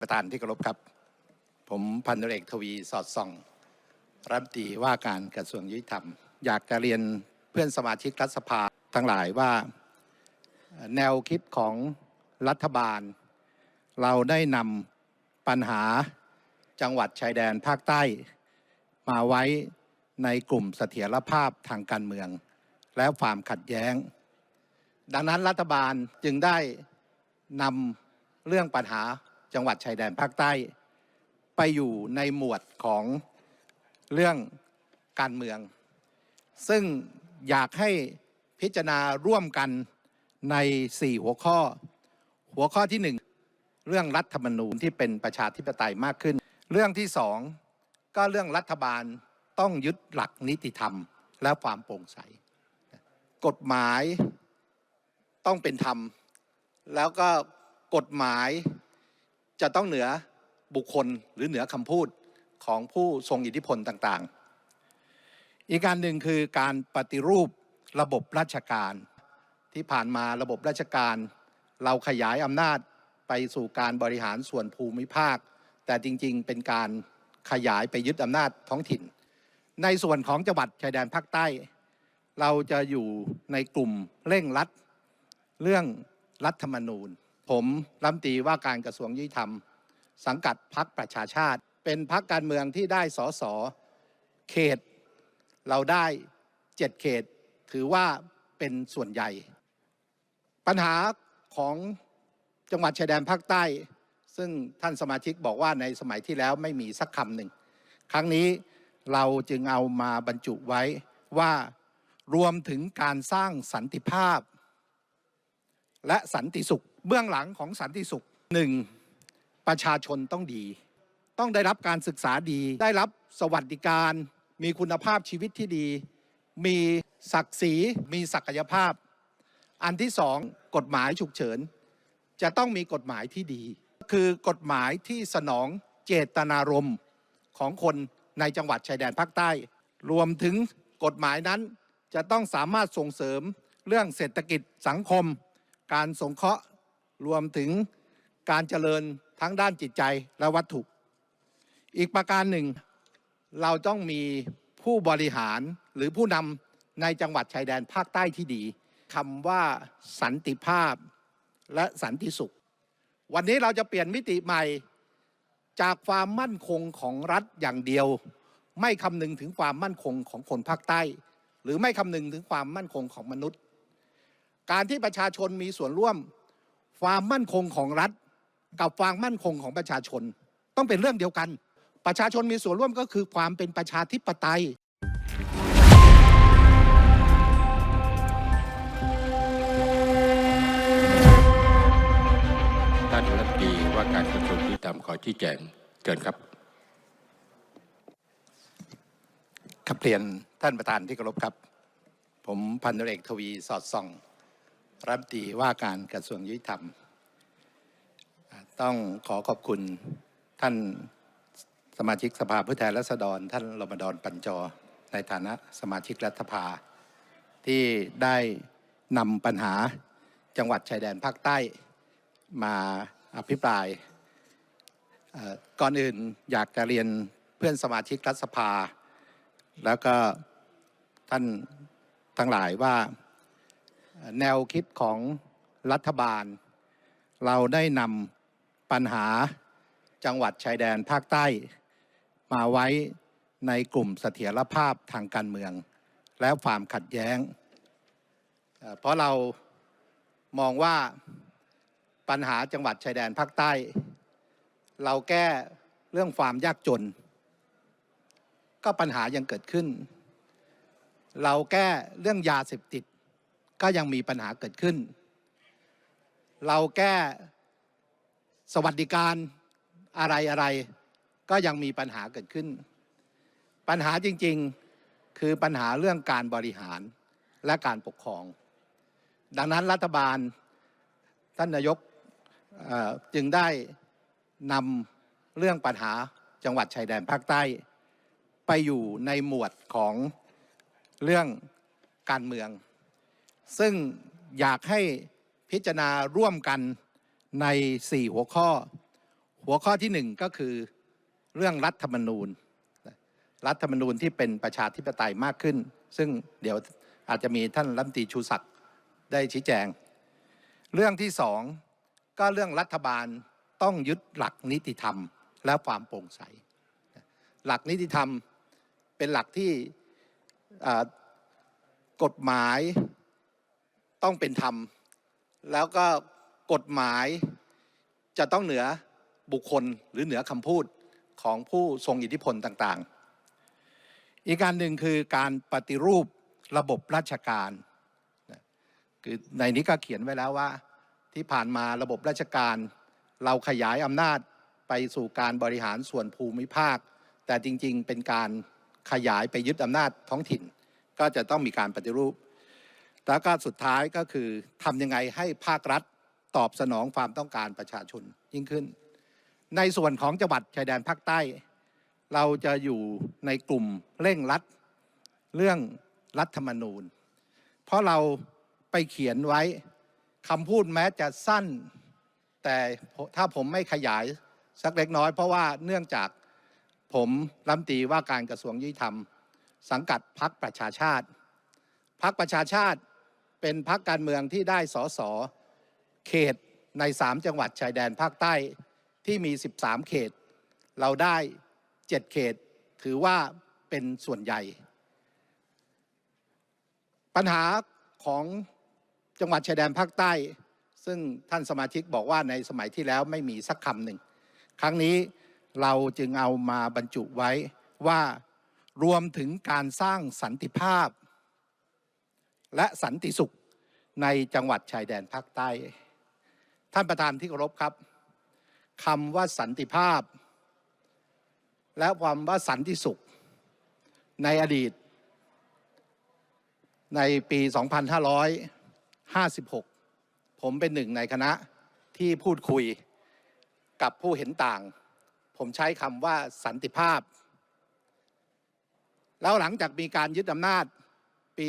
ประธานที่เคารพครับ ผมพันตำรวจเอกทวีสอดส่อง รัฐมนตรีว่าการกระทรวงยุติธรรม อยากจะเรียนเพื่อนสมาชิกรัฐสภาทั้งหลายว่าแนวคิดของรัฐบาล เราได้นำปัญหาจังหวัดชายแดนภาคใต้ มาไว้ในกลุ่มเสถียรภาพทางการเมือง และความขัดแย้ง ดังนั้นรัฐบาลจึงได้นำเรื่องปัญหา จังหวัดชายแดนภาคใต้ ไปอยู่ในหมวดของเรื่องการเมือง ซึ่งอยากให้พิจารณาร่วมกันใน 4 หัวข้อ หัวข้อที่ 1 เรื่องรัฐธรรมนูญที่เป็นประชาธิปไตยมากขึ้น เรื่องที่สองก็เรื่องรัฐบาลต้องยึดหลักนิติธรรมและความโปร่งใส กฎหมายต้องเป็นธรรม แล้วก็กฎหมาย จะต้องเหนือบุคคลหรือเหนือคำพูดของผู้ทรงอิทธิพลต่างๆ อีกการหนึ่งคือการปฏิรูประบบราชการ ที่ผ่านมาระบบราชการ เราขยายอำนาจไปสู่การบริหารส่วนภูมิภาค แต่จริงๆ เป็นการขยายไปยึดอำนาจท้องถิ่น ในส่วนของจังหวัดชายแดนภาคใต้ เราจะอยู่ในกลุ่มเร่งรัดเรื่องรัฐธรรมนูญ ผมรัฐมตีว่าการกระทรวงยุติธรรม สังกัดพักประชาชาติ เป็นพักการเมืองที่ได้สอสอเขต เราได้เจ็ดเขต ถือว่าเป็นส่วนใหญ่ ปัญหาของจังหวัดชายแดนภาคใต้ ซึ่งท่านสมาชิกบอกว่าในสมัยที่แล้วไม่มีสักคำหนึ่ง ครั้งนี้เราจึงเอามาบรรจุไว้ว่ารวมถึงการสร้างสันติภาพ และสันติสุข เบื้องหลังของสันติสุขหนึ่งประชาชนต้องดี ต้องได้รับการศึกษาดี ได้รับสวัสดิการ มีคุณภาพชีวิตที่ดี มีศักดิ์ศรีมีศักยภาพ อันที่สองกฎหมายฉุกเฉิน จะต้องมีกฎหมายที่ดี คือกฎหมายที่สนองเจตนารมณ์ของคนในจังหวัดชายแดนภาคใต้ รวมถึงกฎหมายนั้นจะต้องสามารถส่งเสริมเรื่องเศรษฐกิจสังคม การสงเคราะห์ รวมถึงการเจริญทั้งด้านจิตใจและวัตถุ อีกประการหนึ่ง เราต้องมีผู้บริหารหรือผู้นำในจังหวัดชายแดนภาคใต้ที่ดีคำว่าสันติภาพและสันติสุข วันนี้เราจะเปลี่ยนมิติใหม่จากความมั่นคงของรัฐอย่างเดียว ไม่คำนึงถึงความมั่นคงของคนภาคใต้ หรือไม่คำนึงถึงความมั่นคงของมนุษย์ การที่ประชาชนมีส่วนร่วม ความมั่นคงของรัฐ กับความมั่นคงของประชาชน ต้องเป็นเรื่องเดียวกัน ประชาชนมีส่วนร่วมก็คือความเป็นประชาธิปไตยท่านรัฐมนตรีว่าการกระทรวงยุติธรรมขอชี้แจงเกินครับครับเรียนท่านประธานที่เคารพครับ ผมพันตำรวจเอกทวีสอดส่อง รัฐมนตรีว่าการกระทรวงยุติธรรม ต้องขอขอบคุณท่านสมาชิกสภาผู้แทนราษฎร ท่านรมดอนปัญจอในฐานะสมาชิกรัฐสภา ที่ได้นำปัญหาจังหวัดชายแดนภาคใต้มาอภิปรายก่อนอื่นอยากจะเรียนเพื่อนสมาชิกรัฐสภา แล้วก็ท่านทั้งหลายว่า แนวคิดของรัฐบาล เราได้นำปัญหาจังหวัดชายแดนภาคใต้ มาไว้ในกลุ่มเสถียรภาพทางการเมือง และความขัดแย้ง เพราะเรามองว่าปัญหาจังหวัดชายแดนภาคใต้ เราแก้เรื่องความยากจน ก็ปัญหายังเกิดขึ้น เราแก้เรื่องยาเสพติด ก็ยังมีปัญหาเกิดขึ้น เราแก้สวัสดิการอะไรอะไรก็ยังมีปัญหาเกิดขึ้น ปัญหาจริงๆคือปัญหาเรื่องการบริหารและการปกครอง ดังนั้นรัฐบาลท่านนายกจึงได้นำเรื่องปัญหาจังหวัดชายแดนภาคใต้ ไปอยู่ในหมวดของเรื่องการเมือง ซึ่งอยากให้พิจารณาร่วมกันใน 4 หัวข้อ หัวข้อที่หนึ่งก็คือเรื่องรัฐธรรมนูญ รัฐธรรมนูญที่เป็นประชาธิปไตยมากขึ้น ซึ่งเดี๋ยวอาจจะมีท่านรัฐมนตรีชูศักดิ์ได้ชี้แจง เรื่องที่สองก็เรื่องรัฐบาลต้องยึดหลักนิติธรรม และความโปร่งใส หลักนิติธรรมเป็นหลักที่กฎหมาย ต้องเป็นธรรม แล้วก็กฎหมายจะต้องเหนือบุคคลหรือเหนือคำพูดของผู้ทรงอิทธิพลต่างๆ อีกการหนึ่งคือการปฏิรูประบบราชการคือในนี้ก็เขียนไว้แล้วว่า ที่ผ่านมาระบบราชการ เราขยายอำนาจไปสู่การบริหารส่วนภูมิภาค แต่จริงๆ เป็นการขยายไปยึดอำนาจท้องถิ่น ก็จะต้องมีการปฏิรูป แล้วก็สุดท้ายก็คือทำยังไงให้ภาครัฐตอบสนองความต้องการประชาชนยิ่งขึ้น ในส่วนของจังหวัดชายแดนภาคใต้ เราจะอยู่ในกลุ่มเร่งรัดเรื่องรัฐธรรมนูญ เพราะเราไปเขียนไว้คำพูดแม้จะสั้น แต่ถ้าผมไม่ขยายสักเล็กน้อย เพราะว่าเนื่องจากผมรัมตีว่าการกระทรวงยุติธรรม สังกัดพรรคประชาชาติพรรคประชาชาติ เป็นพรรคการเมืองที่ได้สอสอเขตใน 3 จังหวัดชายแดนภาคใต้ที่มี 13 เขต เราได้ 7 เขต ถือว่าเป็นส่วนใหญ่ ปัญหาของจังหวัดชายแดนภาคใต้ ซึ่งท่านสมาชิกบอกว่าในสมัยที่แล้วไม่มีสักคำหนึ่ง ครั้งนี้เราจึงเอามาบรรจุไว้ว่ารวมถึงการสร้างสันติภาพ และสันติสุขในจังหวัดชายแดนภาคใต้ ท่านประธานที่เคารพครับคำว่าสันติภาพ และความว่าสันติสุข ในอดีต ในปี 2556 ผมเป็นหนึ่งในคณะที่พูดคุยกับผู้เห็นต่าง ผมใช้คำว่าสันติภาพ แล้วหลังจากมีการยึดอำนาจ ปี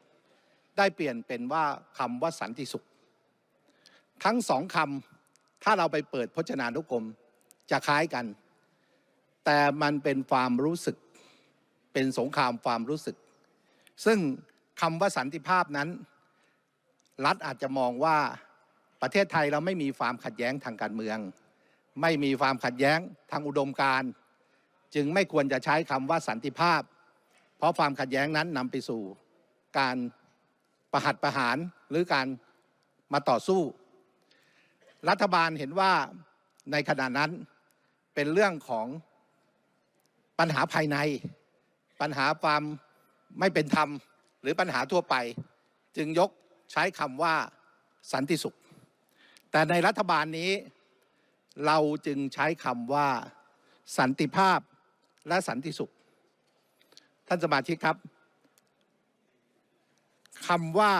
2557 ได้เปลี่ยนเป็นว่าคำว่าสันติสุข ทั้งสองคำถ้าเราไปเปิดพจนานุกรมจะคล้ายกัน แต่มันเป็นความรู้สึก เป็นสงครามความรู้สึก ซึ่งคำว่าสันติภาพนั้น รัฐอาจจะมองว่าประเทศไทยเราไม่มีความขัดแย้งทางการเมือง ไม่มีความขัดแย้งทางอุดมการณ์จึงไม่ควรจะใช้คำว่าสันติภาพ เพราะความขัดแย้งนั้นนำไปสู่การประหัตประหารหรือการมาต่อสู้ รัฐบาลเห็นว่าในขณะนั้นเป็นเรื่องของปัญหาภายใน ปัญหาความไม่เป็นธรรม หรือปัญหาทั่วไป จึงยกใช้คำว่าสันติสุข แต่ในรัฐบาลนี้เราจึงใช้คำว่า สันติภาพและสันติสุข ท่านสมาชิกครับคำว่า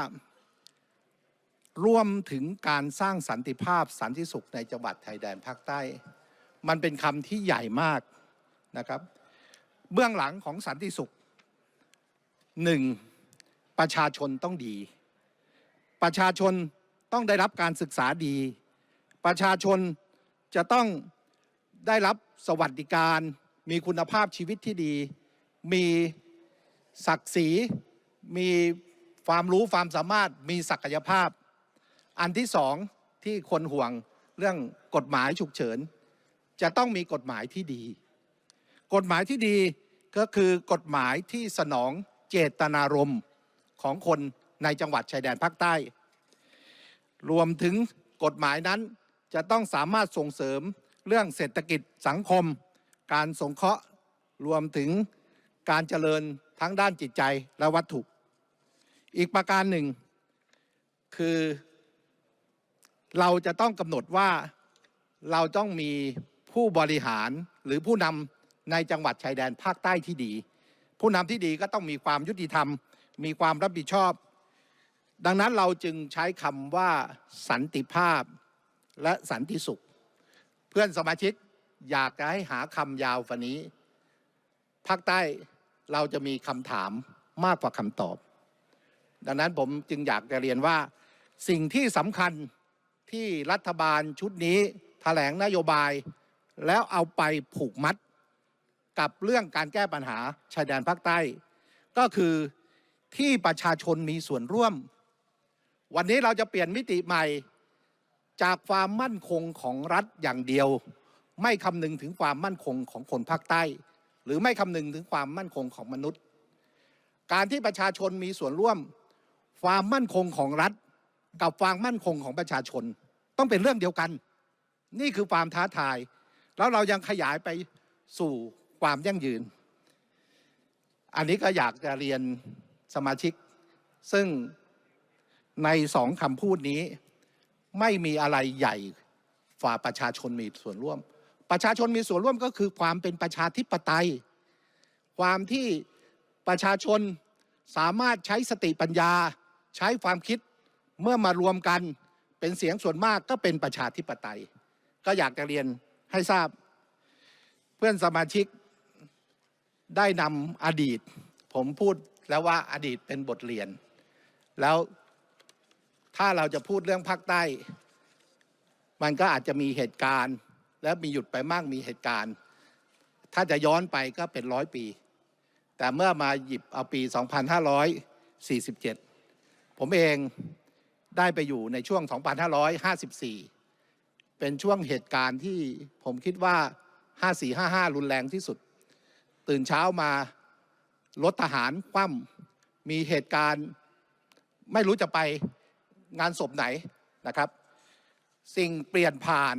ร่วมถึงการสร้างสันติภาพสันติสุขในจังหวัดชายแดนภาคใต้ มันเป็นคำที่ใหญ่มากนะครับ เบื้องหลังของสันติสุขหนึ่งประชาชนต้องดี ประชาชนต้องได้รับการศึกษาดี ประชาชนจะต้องได้รับสวัสดิการ มีคุณภาพชีวิตที่ดี มีศักดิ์ศรี มีความรู้ความสามารถมีศักยภาพ อันที่สองที่คนห่วงเรื่องกฎหมายฉุกเฉิน จะต้องมีกฎหมายที่ดี กฎหมายที่ดีก็คือกฎหมายที่สนองเจตนารมณ์ของคนในจังหวัดชายแดนภาคใต้ รวมถึงกฎหมายนั้นจะต้องสามารถส่งเสริมเรื่องเศรษฐกิจสังคม การสงเคราะห์รวมถึง การเจริญทั้งด้านจิตใจและวัตถุ อีกประการหนึ่ง คือ เราจะต้องกำหนดว่าเราต้องมีผู้บริหารหรือผู้นำในจังหวัดชายแดนภาคใต้ที่ดี ผู้นำที่ดีก็ต้องมีความยุติธรรม มีความรับผิดชอบ ดังนั้นเราจึงใช้คำว่าสันติภาพและสันติสุข เพื่อนสมาชิกอยากจะให้หาคำยาวฝันนี้ ภาคใต้ เราจะมีคำถามมากกว่าคำตอบ ดังนั้นผมจึงอยากจะเรียนว่า สิ่งที่สำคัญที่รัฐบาลชุดนี้แถลงนโยบาย แล้วเอาไปผูกมัดกับเรื่องการแก้ปัญหาชายแดนภาคใต้ ก็คือที่ประชาชนมีส่วนร่วม วันนี้เราจะเปลี่ยนมิติใหม่ จากความมั่นคงของรัฐอย่างเดียว ไม่คำนึงถึงความมั่นคงของคนภาคใต้ หรือไม่คำนึงถึงความมั่นคงของมนุษย์ การที่ประชาชนมีส่วนร่วม ความมั่นคงของรัฐ กับความมั่นคงของประชาชน ต้องเป็นเรื่องเดียวกัน นี่คือความท้าทาย แล้วเรายังขยายไปสู่ความยั่งยืน อันนี้ก็อยากจะเรียนสมาชิก ซึ่งในสองคำพูดนี้ ไม่มีอะไรใหญ่ฝ่าประชาชนมีส่วนร่วม ประชาชนมีส่วนร่วมก็คือความเป็นประชาธิปไตย ความที่ประชาชนสามารถใช้สติปัญญา ใช้ความคิดเมื่อมารวมกัน เป็นเสียงส่วนมากก็เป็นประชาธิปไตย ก็อยากจะเรียนให้ทราบ เพื่อนสมาชิกได้นำอดีต ผมพูดแล้วว่าอดีตเป็นบทเรียน แล้วถ้าเราจะพูดเรื่องภาคใต้ มันก็อาจจะมีเหตุการณ์ แล้วมีหยุดไปมากมีเหตุการณ์ ถ้าจะย้อนไปก็เป็นร้อยปี แต่เมื่อมาหยิบเอาปี 2547 ผมเองได้ไปอยู่ในช่วง 2554 เป็นช่วงเหตุการณ์ที่ผมคิดว่า 5455 รุนแรงที่สุด ตื่นเช้ามารถทหารคว่ำมีเหตุการณ์ไม่รู้จะไปงานศพไหนนะครับ สิ่งเปลี่ยนผ่าน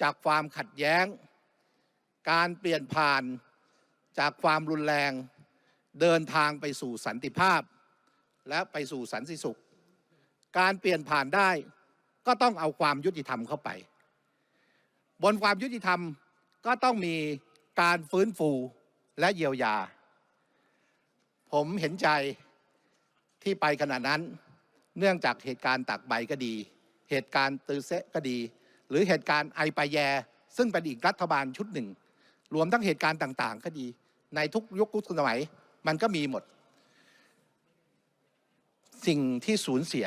จากความขัดแย้ง การเปลี่ยนผ่านจากความรุนแรง เดินทางไปสู่สันติภาพ และไปสู่สันติสุข การเปลี่ยนผ่านได้ก็ต้องเอาความยุติธรรมเข้าไป บนความยุติธรรมก็ต้องมีการฟื้นฟูและเยียวยา ผมเห็นใจที่ไปขนาดนั้น เนื่องจากเหตุการณ์ตักใบก็ดี เหตุการณ์ตือเซะก็ดี หรือเหตุการณ์ไอปายแย ซึ่งเป็นอีกรัฐบาลชุดหนึ่ง รวมทั้งเหตุการณ์ต่างๆ ก็ดี ในทุกยุคทุกสมัยมันก็มีหมด สิ่งที่สูญเสีย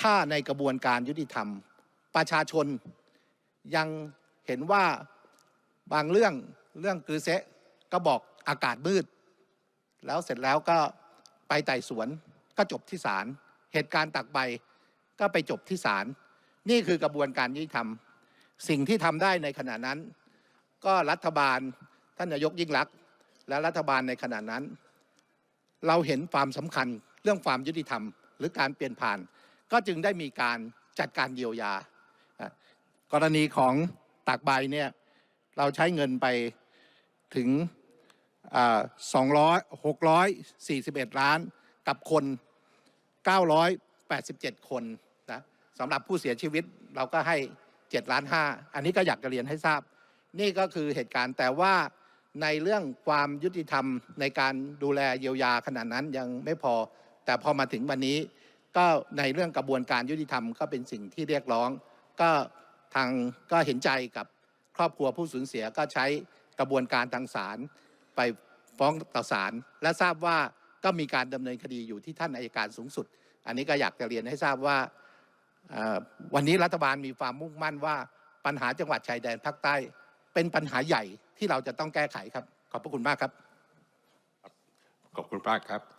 ถ้าในกระบวนการยุติธรรม ประชาชนยังเห็นว่าบางเรื่องเรื่องกือเซะก็บอกอากาศมืด แล้วเสร็จแล้วก็ไปไต่สวนก็จบที่ศาลเหตุการณ์ตักใบก็ไปจบที่ศาล นี่คือกระบวนการยุติธรรม สิ่งที่ทำได้ในขณะนั้น ก็รัฐบาลท่านนายกยิ่งรักษณ์และรัฐบาลในขณะนั้น เราเห็นความสำคัญเรื่องความยุติธรรม หรือการเปลี่ยนผ่าน ก็จึงได้มีการจัดการเยียวยา กรณีของตากใบเนี่ยเราใช้เงินไปถึงสองร้อยหกร้อยสี่สิบเอ็ดล้านกับคน 987 คน สำหรับผู้เสียชีวิตเราก็ให้7ล้าน5อันนี้ก็อยากจะเรียนให้ทราบ นี่ก็คือเหตุการณ์แต่ว่าในเรื่องความยุติธรรมในการดูแลเยียวยาขนาดนั้นยังไม่พอ แต่พอมาถึงวันนี้ก็ในเรื่องกระบวนการยุติธรรมก็เป็นสิ่งที่เรียกร้อง ก็ทางก็เห็นใจกับครอบครัวผู้สูญเสียก็ใช้กระบวนการทางศาลไปฟ้องต่อศาลและทราบว่าก็มีการดำเนินคดีอยู่ที่ท่านอายการสูงสุด อันนี้ก็อยากจะเรียนให้ทราบว่า วันนี้รัฐบาลมีความมุ่งมั่นว่าปัญหาจังหวัดชายแดนภาคใต้ เป็นปัญหาใหญ่ที่เราจะต้องแก้ไขครับ ขอบพระคุณมากครับ ขอบคุณมากครับ